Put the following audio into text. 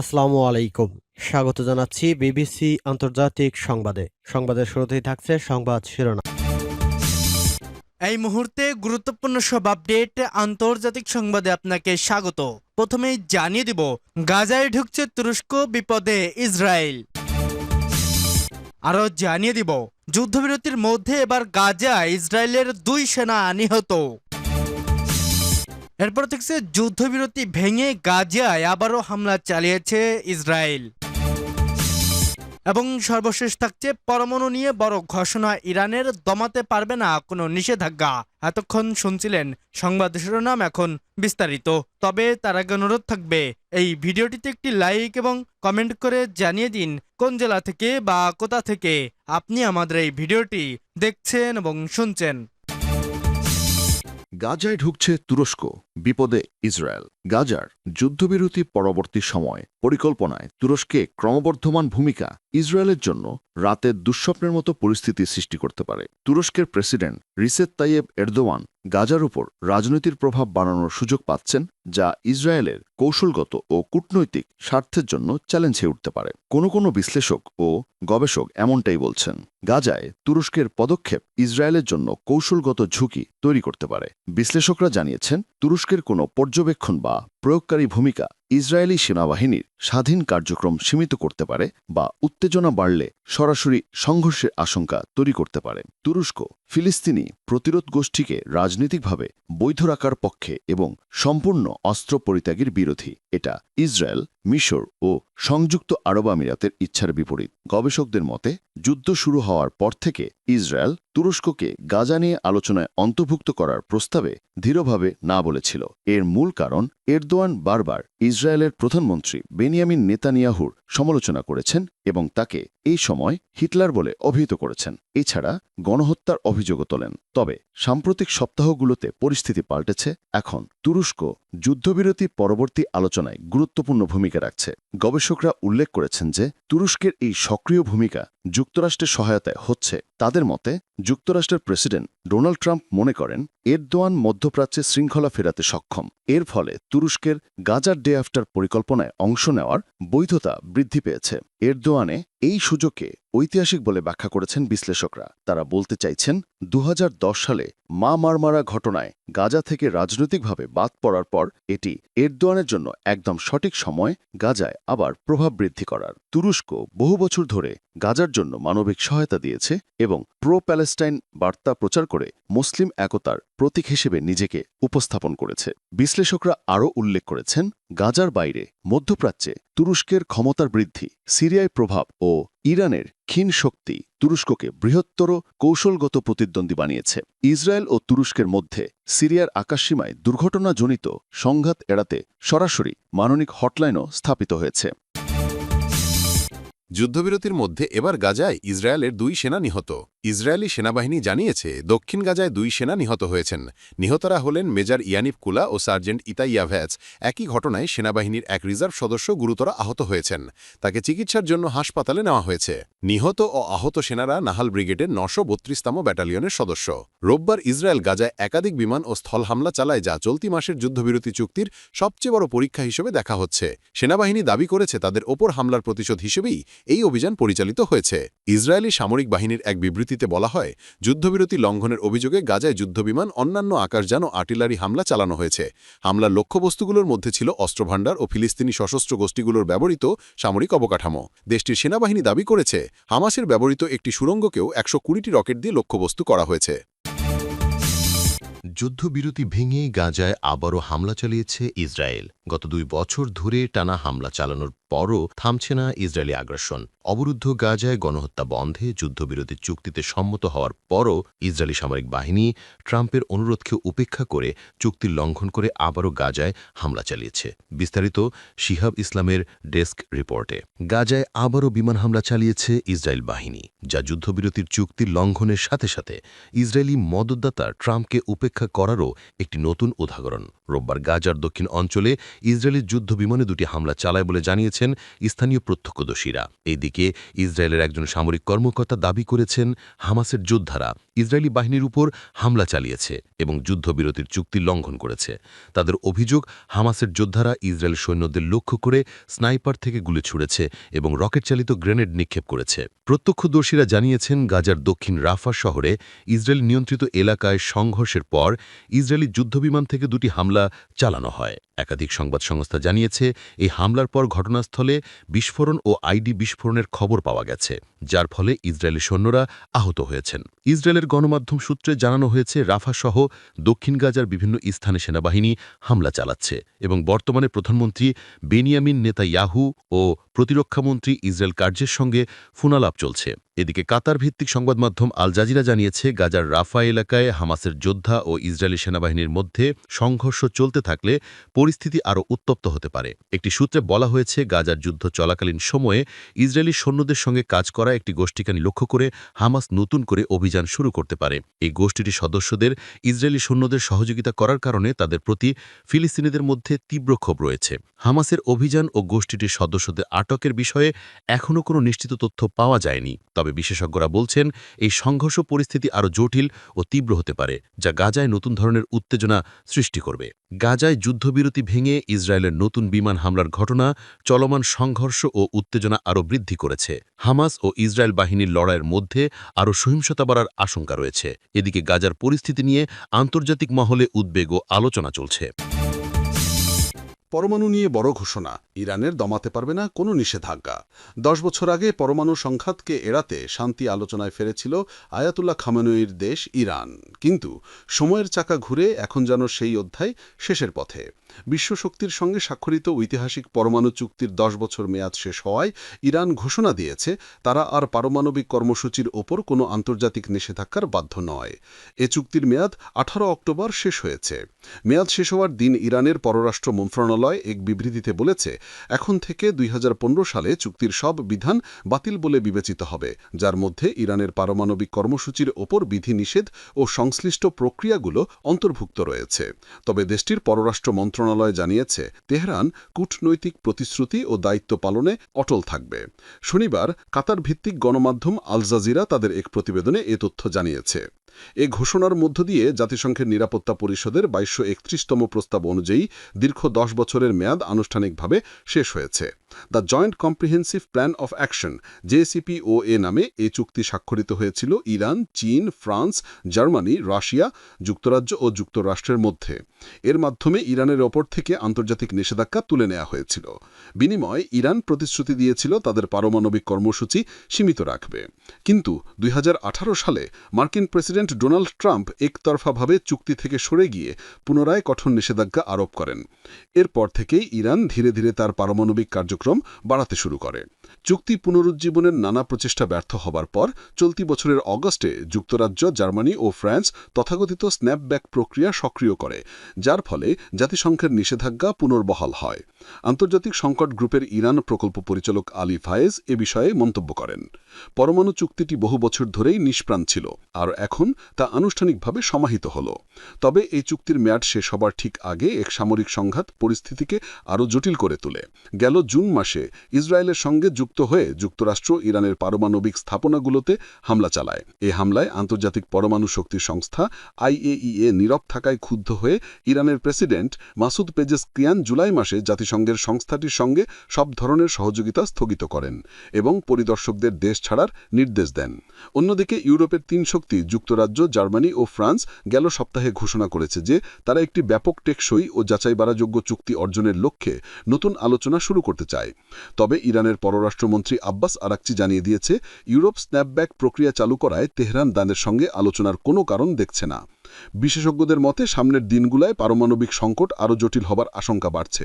আসসালামু আলাইকুম। স্বাগত জানাচ্ছি বিবিসি আন্তর্জাতিক সংবাদে। সংবাদের শুরুতেই থাকছে সংবাদ শিরোনাম। এই মুহূর্তে গুরুত্বপূর্ণ সব আপডেট আন্তর্জাতিক সংবাদে আপনাকে স্বাগত। প্রথমেই জানিয়ে দিব, গাজায় ঢুকছে তুরস্ক বিপদে ইসরায়েল। আরও জানিয়ে দিব, যুদ্ধবিরতির মধ্যে এবার গাজা ইসরায়েলের দুই সেনা নিহত। এরপর থেকে যুদ্ধবিরতি ভেঙে গাজায় আবারও হামলা চালিয়েছে ইসরায়েল। এবং সর্বশেষ থাকছে পরমাণু নিয়ে বড় ঘোষণা, ইরানের দমাতে পারবে না কোনো নিষেধাজ্ঞা। এতক্ষণ শুনছিলেন সংবাদ শিরোনাম এখন বিস্তারিত। তবে তার আগে অনুরোধ থাকবে, এই ভিডিওটিতে একটি লাইক এবং কমেন্ট করে জানিয়ে দিন কোন জেলা থেকে বা কোথা থেকে আপনি আমাদের এই ভিডিওটি দেখছেন এবং শুনছেন। গাজায় ঢুকছে তুরস্ক। বিপদে ইসরায়েল। গাজার যুদ্ধবিরতি পরবর্তী সময়। পরিকল্পনায় তুরস্কে ক্রমবর্ধমান ভূমিকা ইসরায়েলের জন্য রাতের দুঃস্বপ্নের মতো পরিস্থিতি সৃষ্টি করতে পারে। তুরস্কের প্রেসিডেন্ট রিসেত তাইয়েব এরদোয়ান গাজার উপর রাজনৈতিক প্রভাব বাড়ানোর সুযোগ পাচ্ছেন, যা ইসরায়েলের কৌশলগত ও কূটনৈতিক স্বার্থের জন্য চ্যালেঞ্জ হয়ে উঠতে পারে। কোনো কোনো বিশ্লেষক ও গবেষক এমনটাই বলছেন, গাজায় তুরস্কের পদক্ষেপ ইসরায়েলের জন্য কৌশলগত ঝুঁকি তৈরি করতে পারে। বিশ্লেষকরা জানিয়েছেন, তুরস্কের কোনো পর্যবেক্ষণ বা প্রয়োগকারী ভূমিকা ইসরায়েলি সেনাবাহিনীর স্বাধীন কার্যক্রম সীমিত করতে পারে বা উত্তেজনা বাড়লে সরাসরি সংঘর্ষের আশঙ্কা তৈরি করতে পারে। তুরস্ক, ফিলিস্তিনি প্রতিরোধ গোষ্ঠীকে রাজনৈতিকভাবে বৈধ রাখার পক্ষে এবং সম্পূর্ণ অস্ত্র পরিত্যাগের বিরোধী। এটা ইসরায়েল, মিশর ও সংযুক্ত আরব আমিরাতের ইচ্ছার বিপরীত। গবেষকদের মতে, যুদ্ধ শুরু হওয়ার পর থেকে ইসরায়েল তুরস্ককে গাজা নিয়ে আলোচনায় অন্তর্ভুক্ত করার প্রস্তাবে দৃঢ়ভাবে না বলেছিল। এর মূল কারণ, এরদোয়ান বারবার ইসরায়েলের প্রধানমন্ত্রী বেনিয়ামিন নেতানিয়াহুর সমালোচনা করেছেন এবং তাকে এই সময় হিটলার বলে অভিহিত করেছেন। এছাড়া গণহত্যার অভিযোগও তোলেন। তবে সাম্প্রতিক সপ্তাহগুলোতে পরিস্থিতি পাল্টেছে। এখন তুরস্ক যুদ্ধবিরতি পরবর্তী আলোচনায় গুরুত্বপূর্ণ ভূমিকা রাখছে। গবেষকরা উল্লেখ করেছেন যে, তুরস্কের এই সক্রিয় ভূমিকা যুক্তরাষ্ট্রের সহায়তায় হচ্ছে। তাদের মতে, যুক্তরাষ্ট্রের প্রেসিডেন্ট ডোনাল্ড ট্রাম্প মনে করেন, এরদোয়ান মধ্যপ্রাচ্যে শৃঙ্খলা ফেরাতে সক্ষম। এর ফলে তুরস্কের গাজার ডে আফটার পরিকল্পনায় অংশ নেওয়ার বৈধতা বৃদ্ধি পেয়েছে। এরদোয়ানে এই সুযোগকে ঐতিহাসিক বলে ব্যাখ্যা করেছেন বিশ্লেষকরা। তারা বলতে চাইছেন দু হাজার দশ সালে মা মারমারা ঘটনায়। গাজা থেকে রাজনৈতিকভাবে বাদ পড়ার পর এটি এরদোয়ানের জন্য একদম সঠিক সময়, গাজায় আবার প্রভাব বৃদ্ধি করার। তুরস্ক বহু বছর ধরে গাজার জন্য মানবিক সহায়তা দিয়েছে এবং প্রো প্যালেস্টাইন বার্তা প্রচার করে মুসলিম একতার প্রতীক হিসেবে নিজেকে উপস্থাপন করেছে। বিশ্লেষকরা আরও উল্লেখ করেছেন, গাজার বাইরে মধ্যপ্রাচ্যে তুরস্কের ক্ষমতার বৃদ্ধি, সিরিয়ায় প্রভাব ও ইরানের ক্ষীণ শক্তি তুরস্ককে বৃহত্তর কৌশলগত প্রতিদ্বন্দ্বী বানিয়েছে। ইসরায়েল ও তুরস্কের মধ্যে সিরিয়ার আকাশসীমায় দুর্ঘটনাজনিত সংঘাত এড়াতে সরাসরি মাননিক হটলাইনও স্থাপিত হয়েছে। যুদ্ধবিরতির মধ্যে এবার গাজায় ইসরায়েলের দুই সেনা নিহত। ইসরায়েলি সেনাবাহিনী জানিয়েছে, দক্ষিণ গাজায় দুই সেনা নিহত হয়েছেন। নিহতরা হলেন মেজর ইয়ানিফ কুলা ও সার্জেন্ট ইতাইয়া ভ্যাজ। একই ঘটনায় সেনাবাহিনীর এক রিজার্ভ সদস্য গুরুতর আহত হয়েছেন। তাকে চিকিৎসার জন্য হাসপাতালে নেওয়া হয়েছে। নিহত ও আহত সেনারা নাহাল ব্রিগেডের নশো বত্রিশতম ব্যাটালিয়নের সদস্য। রোববার ইসরায়েল গাজায় একাধিক বিমান ও স্থল হামলা চালায়, যা চলতি মাসের যুদ্ধবিরতি চুক্তির সবচেয়ে বড় পরীক্ষা হিসেবে দেখা হচ্ছে। সেনাবাহিনী দাবি করেছে, তাদের ওপর হামলার প্রতিশোধ হিসেবেই এই অভিযান পরিচালিত হয়েছে। ইসরায়েলি সামরিক বাহিনীর এক বিবৃতিতে বলা হয়, যুদ্ধবিরতি লঙ্ঘনের অভিযোগে গাজায় যুদ্ধবিমান, অন্যান্য আকাশযান ও আর্টিলারি হামলা চালানো হয়েছে। হামলার লক্ষ্যবস্তুগুলোর মধ্যে ছিল অস্ত্রভাণ্ডার ও ফিলিস্তিনি সশস্ত্র গোষ্ঠীগুলোর ব্যবহৃত সামরিক অবকাঠামো। দেশটির সেনাবাহিনী দাবি করেছে, হামাসের ব্যবহৃত একটি সুড়ঙ্গকেও একশো কুড়িটি রকেট দিয়ে লক্ষ্যবস্তু করা হয়েছে। যুদ্ধবিরতি ভেঙে গাজায় আবারও হামলা চালিয়েছে ইসরায়েল। গত দুই বছর ধরে টানা হামলা চালানোর পরও থামছে না ইসরায়েলি আগ্রাসন। অবরুদ্ধ গাজায় গণহত্যা বন্ধে যুদ্ধবিরতির চুক্তিতে সম্মত হওয়ার পরও ইসরায়েলি সামরিক বাহিনী ট্রাম্পের অনুরোধকে উপেক্ষা করে চুক্তির লঙ্ঘন করে আবারও গাজায় হামলা চালিয়েছে। বিস্তারিত শিহাব ইসলামের ডেস্ক রিপোর্টে। গাজায় আবারও বিমান হামলা চালিয়েছে ইসরায়েল বাহিনী, যা যুদ্ধবিরতির চুক্তির লঙ্ঘনের সাথে সাথে ইসরায়েলি মদতদাতা ট্রাম্পকে উপেক্ষা করারও একটি নতুন উদাহরণ। রোববার গাজার দক্ষিণ অঞ্চলে ইসরায়েলি যুদ্ধ বিমানে দুটি হামলা চালায় বলে জানিয়েছে করেছেন স্থানীয় প্রত্যক্ষদর্শীরা। এদিকে ইসরায়েলের একজন সামরিক কর্মকর্তা দাবি করেছেন, হামাসের যোদ্ধারা ইসরায়েলি বাহিনীর উপর হামলা চালিয়েছে এবং যুদ্ধবিরতির চুক্তি লঙ্ঘন করেছে। তাদের অভিযোগ, হামাসের যোদ্ধারা ইসরায়েল সৈন্যদের লক্ষ্য করে স্নাইপার থেকে গুলি ছুড়েছে এবং রকেট চালিত গ্রেনেড নিক্ষেপ করেছে। প্রত্যক্ষদর্শীরা জানিয়েছেন, গাজার দক্ষিণ রাফা শহরে ইসরায়েল নিয়ন্ত্রিত এলাকায় সংঘর্ষের পর ইসরায়েলি যুদ্ধবিমান থেকে দুটি হামলা চালানো হয়। একাধিক সংবাদ সংস্থা জানিয়েছে, এই হামলার পর ঘটনাস্থলে বিস্ফোরণ ও আইডি বিস্ফোরণের খবর পাওয়া গেছে। যার ফলে ইসরায়েলি সৈন্যরা আহত হয়েছেন। ইসরায়েলের গণমাধ্যম সূত্রে জানানো হয়েছে রাফা সহ দক্ষিণ গাজার বিভিন্ন স্থানে সেনাবাহিনী হামলা চালাচ্ছে এবং বর্তমানে প্রধানমন্ত্রী বেনিয়ামিন নেতা ইয়াহু ও প্রতিরক্ষামন্ত্রী ইসরায়েল কার্যের সঙ্গে ফোনালাপ চলছে। এদিকে কাতার ভিত্তিক সংবাদ মাধ্যম আল জাজিরা জানিয়েছে, গাজার রাফা এলাকায় হামাসের যোদ্ধা ও ইসরায়েলি সেনাবাহিনীর মধ্যে সংঘর্ষ চলতে থাকলে পরিস্থিতি আরও উত্তপ্ত হতে পারে। একটি সূত্রে বলা হয়েছে, গাজার যুদ্ধ চলাকালীন সময়ে ইসরায়েলি সৈন্যদের সঙ্গে কাজ করা একটি গোষ্ঠীকে লক্ষ্য করে হামাস নতুন করে অভিযান শুরু করতে পারে। এই গোষ্ঠীটির সদস্যদের ইসরায়েলি সৈন্যদের সহযোগিতা করার কারণে তাদের প্রতি ফিলিস্তিনিদের মধ্যে তীব্র ক্ষোভ রয়েছে। হামাসের অভিযান ও গোষ্ঠীটির সদস্যদের আটকের বিষয়ে এখনও কোনো নিশ্চিত তথ্য পাওয়া যায়নি। তবে বিশেষজ্ঞরা বলছেন, এই সংঘর্ষ পরিস্থিতি আরও জটিল ও তীব্র হতে পারে, যা গাজায় নতুন ধরনের উত্তেজনা সৃষ্টি করবে। গাজায় যুদ্ধবিরতি ভেঙে ইসরায়েলের নতুন বিমান হামলার ঘটনা, চলমান সংঘর্ষ ও উত্তেজনা আরও বৃদ্ধি করেছে। হামাস ও ইসরায়েল বাহিনীর লড়াইয়ের মধ্যে আরও সহিংসতা বাড়ার আশঙ্কা রয়েছে। এদিকে গাজার পরিস্থিতি নিয়ে আন্তর্জাতিক মহলে উদ্বেগ ও আলোচনা চলছে। পরমাণু নিয়ে বড় ঘোষণা। ইরানের দমাতে পারবে না কোনো নিষেধাজ্ঞা। দশ বছর আগে পরমাণু সংঘাতকে এড়াতে শান্তি আলোচনায় ফেরেছিল আয়াতুল্লাহ খামেনুইর দেশ ইরান। কিন্তু সময়ের চাকা ঘুরে এখন যেন সেই অধ্যায় শেষের পথে। বিশ্বশক্তির সঙ্গে স্বাক্ষরিত ঐতিহাসিক পরমাণু চুক্তির দশ বছর মেয়াদ শেষ হওয়ায় ইরান ঘোষণা দিয়েছে, তারা আর পারমাণবিক কর্মসূচির ওপর কোনো আন্তর্জাতিক নিষেধাজ্ঞার বাধ্য নয়। এ চুক্তির মেয়াদ আঠারো অক্টোবর শেষ হয়েছে। মেয়াদ শেষ হওয়ার দিন ইরানের পররাষ্ট্র মন্ত্রণালয় এক বিবৃতিতে বলেছে এখন থেকে দুই হাজার পনেরো সালে চুক্তির সব বিধান বাতিল বলে বিবেচিত হবে, যার মধ্যে ইরানের পারমাণবিক কর্মসূচির ওপর বিধিনিষেধ ও সংশ্লিষ্ট প্রক্রিয়াগুলো অন্তর্ভুক্ত রয়েছে। তবে দেশটির পররাষ্ট্র মন্ত্রণালয় জানিয়েছে, তেহরান কূটনৈতিক প্রতিশ্রুতি ও দায়িত্ব পালনে অটল থাকবে। শনিবার কাতার ভিত্তিক গণমাধ্যম আল জাজিরা তাদের এক প্রতিবেদনে এ তথ্য জানিয়েছে। এ ঘোষণার মধ্য দিয়ে জাতিসংঘের নিরাপত্তা পরিষদের বাইশশো একত্রিশতম প্রস্তাব অনুযায়ী দীর্ঘ দশ বছরের মেয়াদ আনুষ্ঠানিকভাবে শেষ হয়েছে। The joint comprehensive plan of action JCPOA নামে এই চুক্তি স্বাক্ষরিত হয়েছিল ইরান, চীন, ফ্রান্স, জার্মানি, রাশিয়া, যুক্তরাজ্য ও যুক্তরাষ্ট্রের মধ্যে। এর মাধ্যমে ইরানের ওপর থেকে আন্তর্জাতিক নিষেধাজ্ঞা তুলে নেওয়া হয়েছিল। বিনিময়ে ইরান প্রতিশ্রুতি দিয়েছিল তাদের পারমাণবিক কর্মসূচি সীমিত রাখবে। কিন্তু দুই হাজার আঠারো সালে মার্কিন প্রেসিডেন্ট ডোনাল্ড ট্রাম্প একতরফাভাবে চুক্তি থেকে সরে গিয়ে পুনরায় কঠোর নিষেধাজ্ঞা আরোপ করেন। এরপর থেকেই ইরান ধীরে ধীরে তার পারমাণবিক কার্যক্রম বাড়াতে শুরু করে। চুক্তি পুনরুজ্জীবনের নানা প্রচেষ্টা ব্যর্থ হবার পর চলতি বছরের অগস্টে যুক্তরাজ্য, জার্মানি ও ফ্রান্স তথাকথিত স্ন্যাপব্যাক প্রক্রিয়া সক্রিয় করে, যার ফলে জাতিসংঘের নিষেধাজ্ঞা পুনর্বহাল হয়। আন্তর্জাতিক সংকট গ্রুপের ইরান প্রকল্প পরিচালক আলী ফায়েজ এ বিষয়ে মন্তব্য করেন। পরমাণু চুক্তিটি বহু বছর ধরেই নিষ্প্রাণ ছিল, আর এখন তা আনুষ্ঠানিকভাবে সমাহিত হল। তবে এই চুক্তির মেয়াদ শেষ হবার ঠিক আগে এক সামরিক সংঘাত পরিস্থিতিকে আরও জটিল করে তোলে। গেল জুন মাসে ইসরায়েলের সঙ্গে যুক্ত হয়ে যুক্তরাষ্ট্র ইরানের পারমাণবিক স্থাপনাগুলোতে হামলা চালায়। এ হামলায় আন্তর্জাতিক পরমাণু শক্তি সংস্থা আইএইএ নীরব থাকায় ক্ষুব্ধ হয়ে ইরানের প্রেসিডেন্ট মাসুদ পেজেসকিয়ান জুলাই মাসে জাতিসংঘের সংস্থাটির সঙ্গে সব ধরনের সহযোগিতা স্থগিত করেন এবং পরিদর্শকদের দেশ ছাড়ার নির্দেশ দেন। অন্যদিকে ইউরোপের তিন শক্তি যুক্তরাজ্য, জার্মানি ও ফ্রান্স গেল সপ্তাহে ঘোষণা করেছে যে তারা একটি ব্যাপক টেকসই ও যাচাইবাড়াযোগ্য চুক্তি অর্জনের লক্ষ্যে নতুন আলোচনা শুরু করতে চায়। তবে ইরানের পররাষ্ট্রমন্ত্রী আব্বাস আরাকচি জানিয়ে দিয়েছে, ইউরোপ স্ন্যাপব্যাক প্রক্রিয়া চালু করায় তেহরান দানের সঙ্গে আলোচনার কোনো কারণ দেখছে না। বিশেষজ্ঞদের মতে, সামনের দিনগুলায় পারমাণবিক সংকট আরও জটিল হবার আশঙ্কা বাড়ছে।